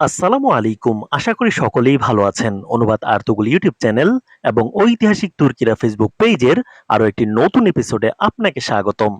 আসসালামু আলাইকুম। আশা করি সকলেই ভালো আছেন। অনুবাদ আর্তুগুল ইউটিউব চ্যানেল এবং ঐতিহাসিক তুর্কিরা ফেসবুক পেজের আরও একটি নতুন এপিসোডে আপনাকে স্বাগতম।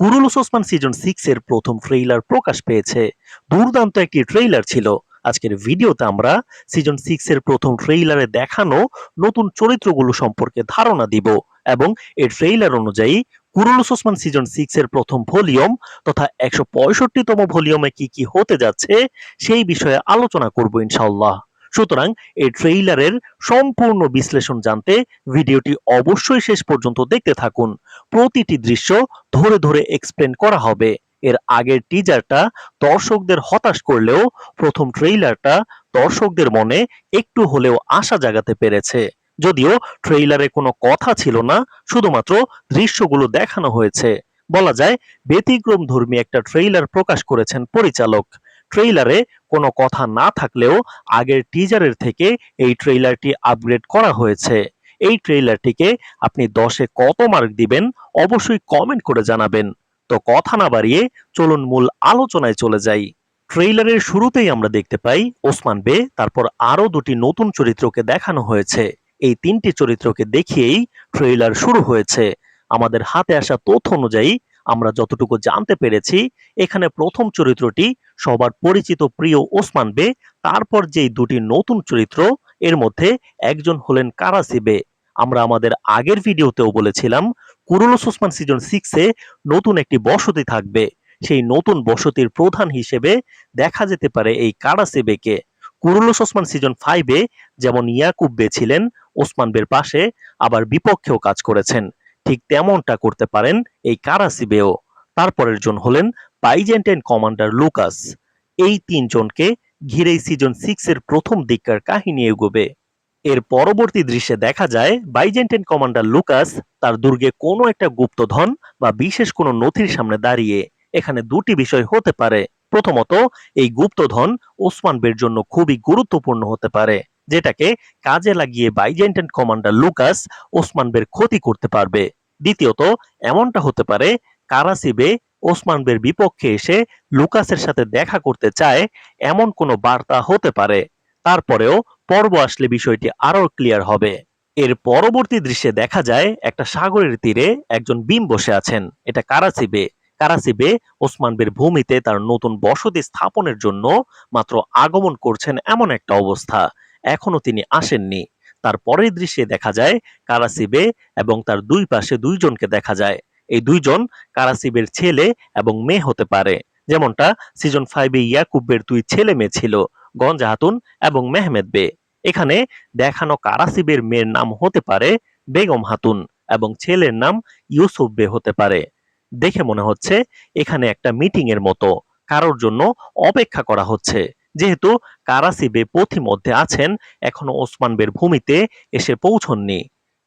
কুরুলুস ওসমান সিজন সিক্স এর প্রথম ট্রেইলার প্রকাশ পেয়েছে। দুর্দান্ত একটি ট্রেইলার ছিল। আজকের ভিডিওতে আমরা সিজন সিক্স এর প্রথম ট্রেইলারে দেখানো নতুন চরিত্রগুলো সম্পর্কে ধারণা দিব এবং এর ট্রেইলার অনুযায়ী কুরুলুস ওসমান সিজন সিক্স এর প্রথম ভলিউম তথা একশো পঁয়ষট্টিতম ভলিউমে কি কি হতে যাচ্ছে সেই বিষয়ে আলোচনা করব ইনশাল্লাহ সুতরাং এই ট্রেইলারের সম্পূর্ণ বিশ্লেষণ জানতে ভিডিওটি অবশ্যই শেষ পর্যন্ত দেখতে থাকুন। প্রতিটি দৃশ্য ধরে ধরে এক্সপ্লেন করা হবে। এর আগের টিজারটা দর্শকদের হতাশ করলেও প্রথম ট্রেইলারটা দর্শকদের মনে একটু হলেও আশা জাগাতে পেরেছে। যদিও ট্রেইলারে কোনো কথা ছিল না, শুধুমাত্র দৃশ্যগুলো দেখানো হয়েছে। বলা যায় ব্যতিক্রম ধর্মী একটা ট্রেইলার প্রকাশ করেছেন পরিচালক। ট্রেইলারে কোনো কথা না থাকলেও আগের টিজারের থেকে এই ট্রেইলারটি আপগ্রেড করা হয়েছে। এই ট্রেইলারটিকে আপনি দশে কত মার্ক দিবেন অবশ্যই কমেন্ট করে জানাবেন। তো কথা না বাড়িয়ে চলুন মূল আলোচনায় চলে যাই। ট্রেইলারের শুরুতেই আমরা দেখতে পাই ওসমান বে, তারপর আরও দুটি নতুন চরিত্রকে দেখানো হয়েছে। এই তিনটি চরিত্রকে দেখিয়েই ট্রেইলার শুরু হয়েছে। আমাদের হাতে আসা তথ্য অনুযায়ী আমরা যতটুকু জানতে পেরেছি, এখানে প্রথম চরিত্রটি সবার পরিচিত প্রিয় ওসমান বে, তারপর যেই দুটি নতুন চরিত্র, এর মধ্যে একজন হলেন কারাসিবে আমরা আমাদের আগের ভিডিওতেও বলেছিলাম, কুরুলুস ওসমান সিজন সিক্সে নতুন একটি বসতি থাকবে। সেই নতুন বসতির প্রধান হিসেবে দেখা যেতে পারে এই কারাসিবেকে কুরুলুস ওসমান সিজন ফাইভে যেমন ইয়াকুব বে ছিলেন ওসমান পাশে আবার বিপক্ষেও কাজ করেছেন। ঠিক তেমনটা করতে পারেন এই কারাসিবেও। তারপরের জন হলেন বাইজেন্টাইন কমান্ডার লুকাস। এই তিনজনকে ঘিরেই সিজন সিক্স এর প্রথম দিককার কাহিনী এগোবে। এর পরবর্তী দৃশ্যে দেখা যায় বাইজেন্টাইন কমান্ডার লুকাস তার দুর্গে কোনো একটা গুপ্তধন বা বিশেষ কোনো নথির সামনে দাঁড়িয়ে। এখানে দুটি বিষয় হতে পারে। প্রথমত, এই গুপ্তধন ওসমান বের জন্য খুবই গুরুত্বপূর্ণ হতে পারে। যেটাকে কাজে লাগিয়ে বাইজেন্টাইন কমান্ডার লুকাস ওসমান বের ক্ষতি করতে পারবে। দ্বিতীয়ত, এমনটা হতে পারে, কারাসিবে ওসমান বের বিপক্ষে এসে লুকাসের সাথে দেখা করতে চায়, এমন কোনো বার্তা হতে পারে। তারপরেও পর্ব আসলে বিষয়টি আরও ক্লিয়ার হবে। এর পরবর্তী দৃশ্যে দেখা যায়, একটা সাগরের তীরে একজন বিম বসে আছেন। এটা কারাসিবে। কারাসিবে ওসমান বের ভূমিতে তার নতুন বসতি স্থাপনের জন্য মাত্র আগমন করছেন এমন একটা অবস্থা। এখনও তিনি আসেননি। তার পরের দৃশ্যে দেখা যায় কারাসিবে এবং তার দুই পাশে দুইজনকে দেখা যায়। এই দুইজন কারাসিবের ছেলে এবং মেয়ে হতে পারে। যেমনটা সিজন ফাইভে ইয়াকুবের দুই ছেলে মেয়ে ছিল, গঞ্জা হাতুন এবং মেহমেদ বে। এখানে দেখানো কারাসিবের মেয়ের নাম হতে পারে বেগম হাতুন এবং ছেলের নাম ইউসুফ বে হতে পারে। দেখে মনে হচ্ছে এখানে একটা মিটিং এর মতো। কারোর জন্য অপেক্ষা করা হচ্ছে। যেহেতু কারাসিবে পথিমধ্যে আছেন, এখনও ওসমান বের ভূমিতে এসে পৌঁছননি।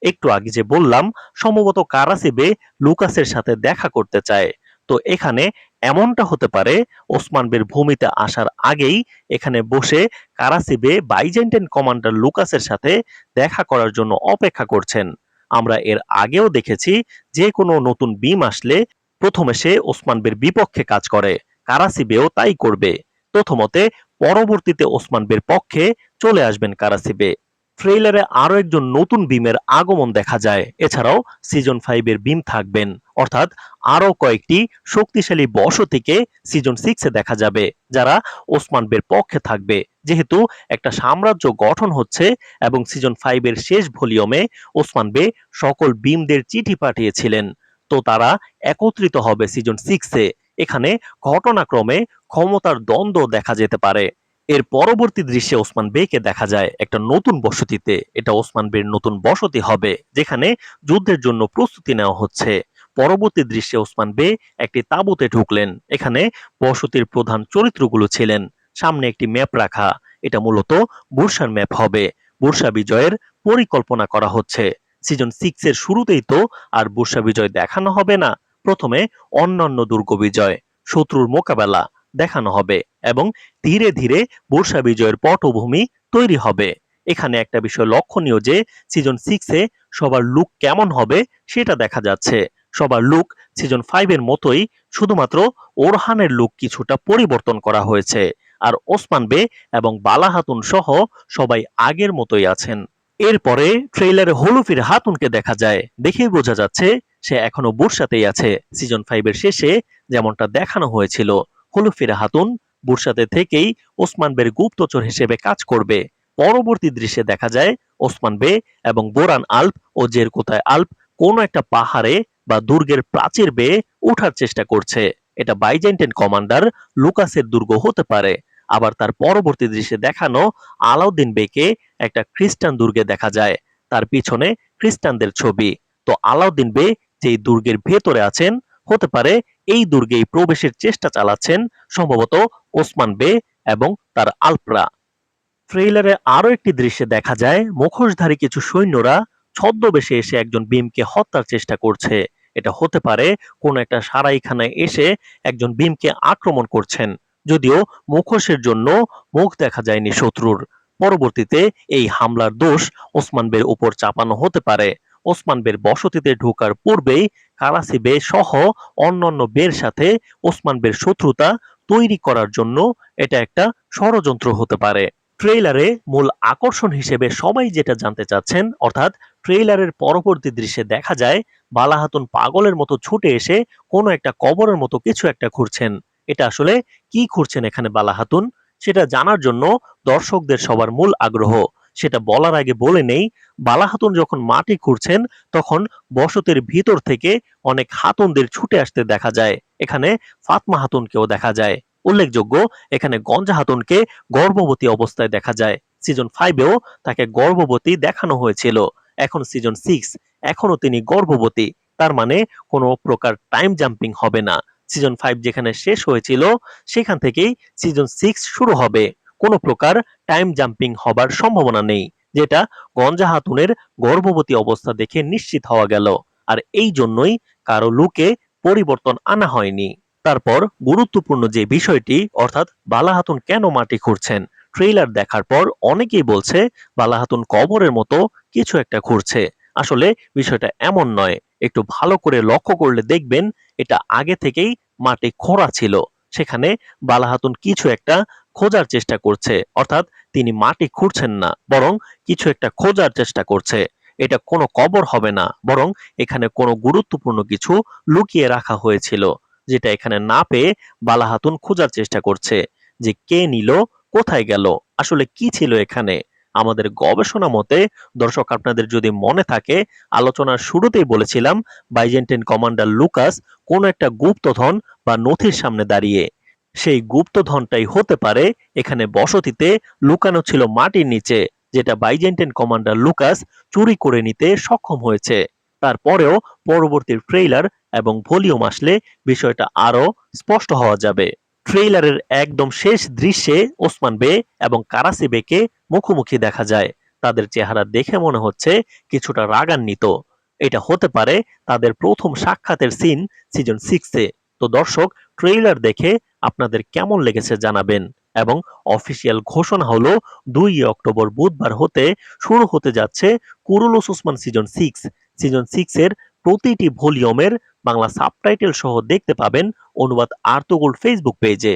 একটু আগে যে বললাম, সম্ভবত কারাসিবে লুকাসের সাথে দেখা করতে চায়। তো এখানে এমনটা হতে পারে, ওসমান বের ভূমিতে আসার আগেই এখানে বসে কারাসিবে বাইজেন্টাইন কমান্ডার লুকাসের সাথে দেখা করার জন্য অপেক্ষা করছেন। আমরা এর আগেও দেখেছি, যে কোনো নতুন বিম আসলে প্রথমে সে ওসমান বের বিপক্ষে কাজ করে, কারাসিবেও তাই করবে। প্রথমতে পরবর্তীতে ওসমান বের পক্ষে চলে আসবেন কারাসিবে। ট্রেইলারে আরও একজন নতুন বিমের আগমন দেখা যায়। এছাড়াও সিজন ফাইভের বিম থাকবেন। অর্থাৎ আরও কয়েকটি শক্তিশালী বসতিকে সিজন সিক্সে দেখা যাবে, যারা ওসমান বের পক্ষে থাকবে। যেহেতু একটা সাম্রাজ্য গঠন হচ্ছে এবং সিজন ফাইভের শেষ ভলিউমে ওসমান বে সকল বিমদের চিঠি পাঠিয়েছিলেন। তো তারা একত্রিত হবে সিজন সিক্সে এখানে ঘটনাক্রমে ক্ষমতার দ্বন্দ্ব দেখা যেতে পারে। এর পরবর্তী দৃশ্যে ওসমান বেকে দেখা যায় একটা নতুন বসতিতে। এটা ওসমান বের নতুন বসতি হবে, যেখানে যুদ্ধের জন্য প্রস্তুতি নেওয়া হচ্ছে। পরবর্তী দৃশ্যে ওসমান বে একটি তাঁবুতে ঢুকলেন। এখানে বসতির প্রধান চরিত্রগুলো ছিলেন। সামনে একটি ম্যাপ রাখা। এটা মূলত বুরসার ম্যাপ হবে। বুরসা বিজয়ের পরিকল্পনা করা হচ্ছে। সিজন সিক্স এর শুরুতেই তো আর বুরসা বিজয় দেখানো হবে না। প্রথমে অন্যান্য দুর্গ বিজয়, শত্রুর মোকাবেলা। দেখানো হবে এবং ধীরে ধীরে বর্ষা বিজয়ের পটভূমি তৈরি হবে। এখানে একটা বিষয় লক্ষণীয় যে সিজন সিক্সে সবার লুক কেমন হবে সেটা দেখা যাচ্ছে। সবার লুক সিজন ফাইভ এর মতোই, শুধুমাত্র ওরহানের লুক কিছুটা পরিবর্তন করা হয়েছে। আর ওসমান বে এবং বালা হাতুন সহ সবাই আগের মতোই আছেন। এরপরে ট্রেইলারে হলুফির হাতুনকে দেখা যায়। দেখেই বোঝা যাচ্ছে, সে এখনও বুরসাতেই আছে। সিজন ফাইভের শেষে যেমনটা দেখানো হয়েছিল হলুফির হাতুন বুরসাতে থেকেই ওসমান বের গুপ্তচর হিসেবে কাজ করবে। পরবর্তী দৃশ্যে দেখা যায়, ওসমান বে এবং বোরান আল্প ও জেরকোতায় আল্প কোনো একটা পাহাড়ে বা দুর্গের প্রাচীর বেয়ে ওঠার চেষ্টা করছে। এটা বাইজেন্টেন কমান্ডার লুকাসের দুর্গ হতে পারে। আবার তার পরবর্তী দৃশ্যে দেখানো আলাউদ্দিন বেকে একটা খ্রিস্টান দুর্গে দেখা যায়। তার পিছনে খ্রিস্টানদের ছবি। তো আলাউদ্দিন বে যেই দুর্গের ভেতরে আছেন, হতে পারে এই দুর্গেই প্রবেশের চেষ্টা চালাচ্ছেন সম্ভবত ওসমান বে এবং তার আলপরা। ট্রেইলারে আরও একটি দৃশ্যে দেখা যায়, মুখোশধারী কিছু সৈন্যরা ছদ্মবেশে এসে একজন ভীমকে হত্যার চেষ্টা করছে। এটা হতে পারে কোনো একটা সারাইখানায় এসে একজন ভীমকে আক্রমণ করছেন। যদিও মুখোশের জন্য মুখ দেখা যায়নি শত্রুর। পরবর্তীতে এই হামলার দোষ ওসমান বের উপর চাপানো হতে পারে। ওসমান বের বসতিতে ঢোকার পূর্বেই কারাসি বে সহ অন্যান্য বের সাথে ওসমান বের শত্রুতা তৈরি করার জন্য এটা একটা ষড়যন্ত্র হতে পারে। ট্রেইলারে মূল আকর্ষণ হিসেবে সবাই যেটা জানতে চাচ্ছেন, অর্থাৎ ট্রেইলারের পরবর্তী দৃশ্যে দেখা যায়, বালাহাতুন পাগলের মতো ছুটে এসে কোনো একটা কবরের মতো কিছু একটা ঘুরছেন এটা আসলে কি ঘুরছেন এখানে বালাহাতুন? সেটা জানার জন্য দর্শকদের সবার মূল আগ্রহ। সেটা বলার আগে বলে নেই। বালাহাতুন যখন মাটি খুঁড়ছেন, তখন বসতের ভিতর থেকে অনেক হাতুনদের ছুটে আসতে দেখা যায়। এখানে ফাতমা হাতুনকেও দেখা যায়। উল্লেখযোগ্য, এখানে গঞ্জা হাতুনকে গর্ভবতী অবস্থায় দেখা যায়। সিজন ফাইভেও তাকে গর্ভবতী দেখানো হয়েছিল। এখন সিজন সিক্স এখনও তিনি গর্ভবতী। তার মানে কোনো প্রকার টাইম জাম্পিং হবে না। সিজন ফাইভ যেখানে শেষ হয়েছিল, সেখান থেকেই সিজন সিক্স শুরু হবে। কোনো প্রকার টাইম জাম্পিং হবার সম্ভাবনা নেই, যেটা গঞ্জা হাতুনের গর্ভবতী অবস্থা দেখে নিশ্চিত হওয়া গেল। আর এই জন্যই কারও লুকে পরিবর্তন আনা হয়নি। তারপর গুরুত্বপূর্ণ যে বিষয়টি, অর্থাৎ বালা হাতুন কেন মাটি খুঁড়ছেন ট্রেইলার দেখার পর অনেকেই বলছে বালা হাতুন কবরের মতো কিছু একটা ঘুরছে আসলে বিষয়টা এমন নয়, একটু ভালো করে লক্ষ্য করলে দেখবেন এটা আগে থেকেই মাটি খোঁড়া ছিল। সেখানে বালা হাতুন কিছু একটা খোঁজার চেষ্টা করছে। অর্থাৎ তিনি মাটি খুঁড়ছেন না, বরং কিছু একটা খোঁজার চেষ্টা করছে। এটা কোনো কবর হবে না, বরং এখানে কোনো গুরুত্বপূর্ণ কিছু লুকিয়ে রাখা হয়েছিল, যেটা এখানে না পেয়ে বালা হাতুন খোঁজার চেষ্টা করছে, যে কে নিল, কোথায় গেল, আসলে কি ছিল এখানে? আমাদের গবেষণা মতে, দর্শক আপনাদের যদি মনে থাকে, আলোচনার শুরুতেই বলেছিলাম বাইজেন্টেন কমান্ডার লুকাস কোন একটা গুপ্তধন বা নথির সামনে দাঁড়িয়ে সেই গুপ্তধনটাই হতে পারে এখানে বসতিতে লুকানো ছিল মাটির নিচে, যেটা বাইজেন্টেন কমান্ডার লুকাস চুরি করে নিতে সক্ষম হয়েছে। তারপরেও পরবর্তী ট্রেইলার এবং ভলিউম আসলে বিষয়টা আরও স্পষ্ট হওয়া যাবে। ট্রেইলারের একদম শেষ দৃশ্যে ওসমান বে এবং কারাসি বেকে মুখোমুখি দেখা যায়। তাদের চেহারা দেখে মনে হচ্ছে কিছুটা রাগান্বিত। এটা হতে পারে তাদের প্রথম সাক্ষাতের সিন সিজন সিক্সে। তো দর্শক, ট্রেইলার দেখে আপনাদের কেমন লেগেছে জানাবেন এবং অফিসিয়াল ঘোষণা হলো দুই অক্টোবর বুধবার হতে শুরু হতে যাচ্ছে Kurulus Osman season six. Season six এর প্রতিটি ভলিউমের বাংলা সাবটাইটেল সহ দেখতে পাবেন অনুবাদ আর্তগোল্ড ফেসবুক পেজে।